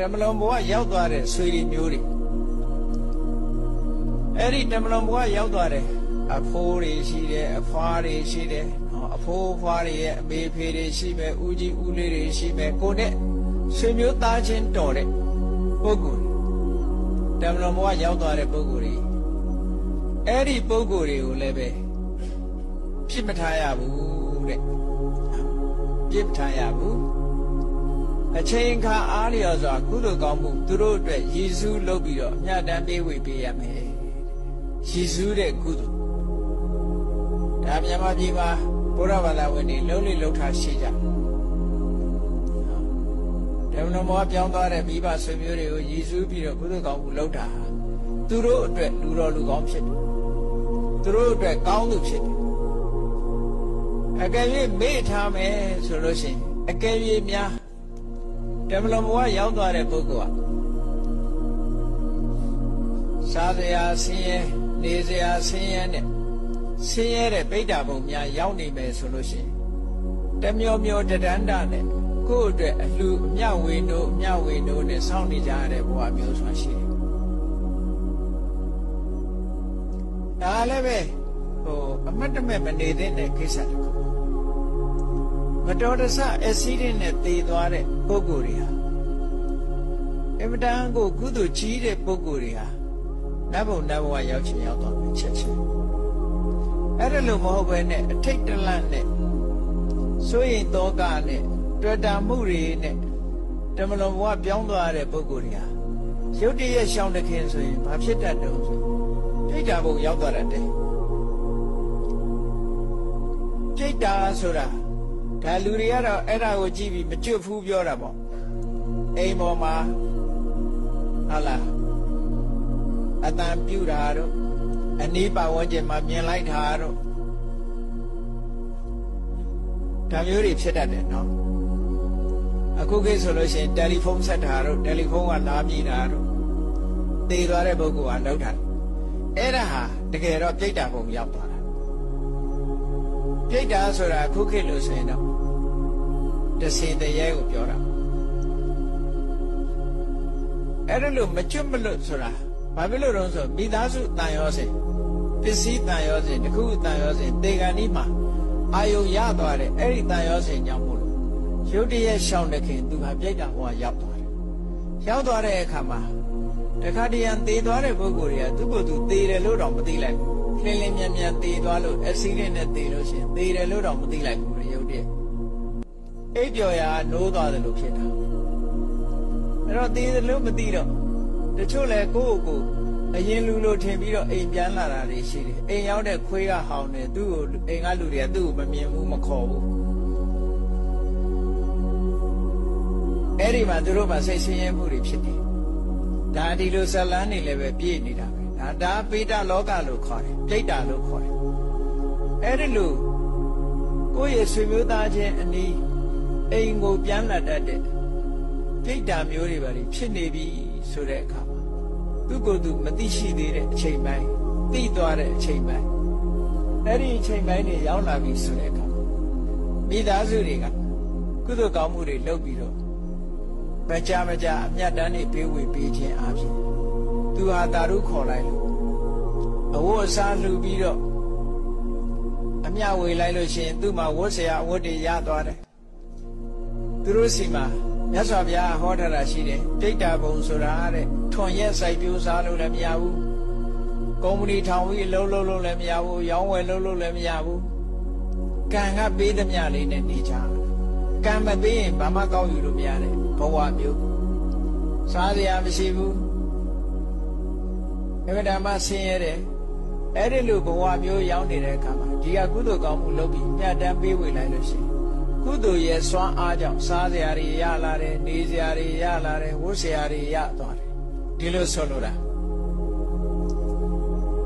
တမလွန်ဘဝရောက်သွားတဲ့ဆွေတွေမျိုးတွေအဲ့ဒီတမလွန်ဘဝရောက်သွားတဲ့အဖိုးတွေရှိတယ်အဖွားတွေရှိတယ်နော်အဖိုးဖွားတွေရဲ့အမေဖေတွေရှိမယ်ဦးကြီးဦးလေးတွေရှိမယ်ကိုနဲ့ဆွေမျိုးသားချင်းတော်တဲ့ပုဂ္ဂိုလ်တွေတမလွန်ဘဝရောက်သွားတဲ့ပုဂ္ဂိုလ်တွေအဲ့ဒီပုဂ္ဂိုလ်တွေကိုလည်းပဲဖြစ်မထားရဘူးတဲ့ပြစ်မထားရဘူး အချိန်ခါအားလျော်စွာကုသိုလ်ကောင်းမှုသူတို့အတွက်ရည်စူးလုပ်ပြီးတော့အမြတ်တမ်းပေးဝေပေးရမယ်ရည်စူးတဲ့ကုသိုလ်ဒါမြန်မာပြည်မှာဘုရားဘာသာဝင်တွေလုံးလိလုံးထားရှိကြတယ်ဓမ္မမောပြောင်းသွားတဲ့မိဘဆွေမျိုးတွေကိုရည်စူးပြီးတော့ကုသိုလ်ကောင်းမှုလုပ်တာဟာသူတို့အတွက်လူတော်လူကောင်းဖြစ်တယ်သူတို့အတွက်ကောင်းသူဖြစ်တယ်အကယ်၍မေ့ထားမယ်ဆိုလို့ရှိရင်အကယ်၍များ တမလဘဝရောက်သွားတဲ့ပုဂ္ဂိုလ်ကစားစရာဆင်းရဲနေစရာဆင်းရဲနဲ့ဆင်းရဲတဲ့ဗိဒ္ဓဘုံများရောက်နေမယ်ဆိုလို့ရှိရင်တမျောမျောတဒန္တနဲ့ကိုယ့်အတွက်အလှအမြဝေတို့အမြဝေတို့နဲ့စောင့်နေကြရတဲ့ဘဝမျိုးဆိုရှိတယ်ဒါလည်းပဲဟိုအမတ်တမဲ့မနေတဲ့ကိစ္စတခု မတော်တဆအက်ဆီဒင့်နဲ့သေသွားတဲ့ပုဂ္ဂိုလ်တွေဟာအမတန်ကိုကုသိုလ်ကြီးတဲ့ပုဂ္ဂိုလ်တွေဟာနတ်ဘုံနတ်ဘဝရောက်ချင်ရောက်တော့မယ်ချက်ချင်းအဲ့ဒါလို့မဟုတ်ဘဲနဲ့အထိတ်တလန့်နဲ့စိုးရိမ်သောကနဲ့တွေ့တာမှုတွေနဲ့တမလွန်ဘဝပြောင်းသွားတဲ့ပုဂ္ဂိုလ်တွေဟာရုတ်တရက်ရှောင်းတခင်ဆိုရင်ဘာဖြစ်တတ်တုံးဆိုပြိတ္တာဘုံရောက်သွားတတ်တယ်ပြိတ္တာဆိုတာ ဒါလူတွေကတော့အဲ့ဒါကိုကြည့်ပြီးမကျွတ်ဘူးပြောတာပေါ့အိမ်ပေါ်မှာဟာလားအတန်ပြူတာတို့အနီးပါဝန်းကျင်မှာမြင်လိုက်တာတို့ဒါမျိုးတွေဖြစ်တတ်တယ်နော်အခုခေတ်ဆိုလို့ရှိရင်တယ်လီဖုန်းဆက်တာတို့တယ်လီဖုန်းကလာမြည်တာတို့သေသွားတဲ့ပုဂ္ဂိုလ်ကလောက်တာအဲ့ဒါဟာတကယ်တော့ပြိတ္တာပုံရောက်သွားတာ ပြိတ္တာဆိုတာအခုခေတ်လို့ဆိုရင်တော့တစေတရေကိုပြောတာအဲ့ဒါလို့မကျွတ်မလွတ်ဆိုတာဘာဖြစ်လို့တော့ဆိုမိသားစုတန်ရောစဉ်ပစ္စည်းတန်ရောစဉ်တခုတန်ရောစဉ်တေဂန်ဒီမှာအာယုံရသွားတယ်အဲ့ဒီတန်ရောစဉ်ကြောင့်မို့လို့ရုတ်တရက်ရှောင်းတဲ့ခင်သူဟာပြိတ္တာဟောရောက်သွားတယ်ရောက်သွားတဲ့အခါမှာတခါတရံသေသွားတဲ့ပုဂ္ဂိုလ်တွေကသူ့ကိုယ်သူသေတယ်လို့တော့မသိလိုက်ဘူး လင်းလင်းမြန်မြန်သေသွားလို့အက်ဆီဒင့်နဲ့သေလို့ရှိရင်သေတယ်လို့တော့မသိလိုက်ဘူးရုတ်တရက်အိပ်ပျော်ရာနိုးသွားတယ်လို့ဖြစ်တာအဲ့တော့သေတယ်လို့မသိတော့တချို့လဲကိုယ့်ကိုယ်အရင်လူလိုထင်ပြီးတော့အိမ်ပြန်လာတာတွေရှိတယ်အိမ်ရောက်တဲ့ခွေးကဟောင်းတယ်သူ့ကိုအိမ်ကလူတွေကသူ့ကိုမမြင်ဘူးမခေါ်ဘူးအဲ့ဒီမှာသူတို့မှစိတ်ဆင်းရဲမှုတွေဖြစ်တယ်ဒါဒီလိုဇလန်းနေလည်းပဲပြည့်နေတာပဲ ဒါဒါပိဋကလောကလို့ခေါ်တယ်ပြိတ္တာလို့ခေါ်တယ်အဲ့ဒီလိုကိုယ့်ရဲ့ဆွေမျိုးသားချင်းအနီးအိမ်ကိုပြန်လာတတ်တဲ့ပြိတ္တာမျိုးတွေပါလိဖြစ်နေပြီဆိုတဲ့အခါမှာသူ့ကိုယ်သူမသိရှိသေးတဲ့အချိန်ပိုင်းသိသွားတဲ့အချိန်ပိုင်းအဲ့ဒီအချိန်ပိုင်းတွေရောက်လာပြီဆိုတဲ့အခါမိသားစုတွေကကုသိုလ်ကောင်းမှုတွေလုပ်ပြီးတော့မကြမကြအမြတ်တမ်းတွေပေးဝေပေးခြင်းအပြင် သူဟာတာရုခေါ်လိုက်လို့အဝတ်အစားလှူပြီးတော့အမြဝေလိုက်လို့ရှိရင်သူ့မှာဝတ်ဆရာအဝတ်တွေရသွားတယ်သူတို့စီမှာမြတ်စွာဘုရားဟောထားတာရှိတယ်ပြိတ္တာဘုံဆိုတာတဲ့ထွန်ရက်စိုက်ပျိုးစားလို့လည်းမရဘူးကုမ္ပဏီထောင်ပြီးအလုပ်လုပ်လို့လည်းမရဘူးရောင်းဝယ်လုပ်လို့လည်းမရဘူးကံကပေးသမျှလေးနဲ့နေကြကံမပေးရင်ဘာမှကောက်ယူလို့မရတဲ့ဘဝမျိုးစားစရာမရှိဘူး အမှန်တမ်းဆင်းရဲတယ်အဲ့ဒီလိုဘဝမျိုးရောက်နေတဲ့အခါမှာဒီကကုသိုလ်ကောင်းမှုလုပ်ပြီးမြတ်တမ်းပေးဝေလိုက်လို့ရှိရင်ကုသိုလ်ရဲ့စွမ်းအားကြောင့်စားစရာတွေရလာတယ်နေစရာတွေရလာတယ်ဝတ်စရာတွေရသွားတယ်ဒီလိုဆိုလိုတာ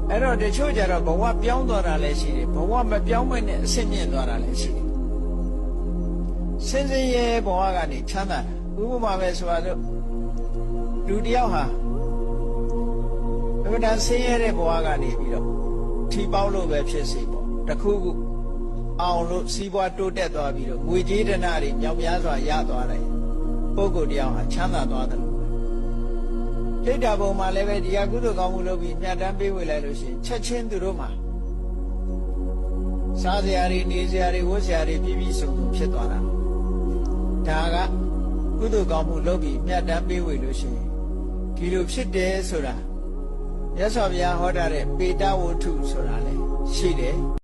အဲ့တော့တချို့ကြတော့ဘဝပြောင်းသွားတာလည်းရှိတယ်ဘဝမပြောင်းမနဲ့အဆင့်မြင့်သွားတာလည်းရှိတယ်စင်စင်ရဲဘဝကနေချမ်းသာဥပမာပဲဆိုပါစို့လူတယောက်ဟာအ မှန်တန်ဆင်းရဲတဲ့ဘဝကနေပြီးတော့ထီပေါက်လို့ပဲဖြစ်စီပေါ့တခုခုအောင်လို့စီးပွားတိုးတက်သွားပြီးတော့ငွေကြေးဒဏတွေမြောက်များစွာရသွားတယ်ပုဂ္ဂိုလ်တယောက်ဟာချမ်းသာသွားတယ်လို့ပြိတ္တာဘုံမှာလည်းပဲဒီဟာကုသိုလ်ကောင်းမှုလုပ်ပြီးမြတ်တမ်းပေးဝေလိုက်လို့ရှိရင်ချက်ချင်းသူတို့မှာစားစရာတွေနေစရာတွေဝတ်စရာတွေပြည့်ပြည့်စုံစုံဖြစ်သွားတာဒါကကုသိုလ်ကောင်းမှုလုပ်ပြီးမြတ်တမ်းပေးဝေလို့ရှိရင်ဒီလိုဖြစ်တယ်ဆိုတာ မြတ်စွာဘုရားဟောတာတဲ့ပေတဝတ္ထုဆိုတာလည်းရှိတယ်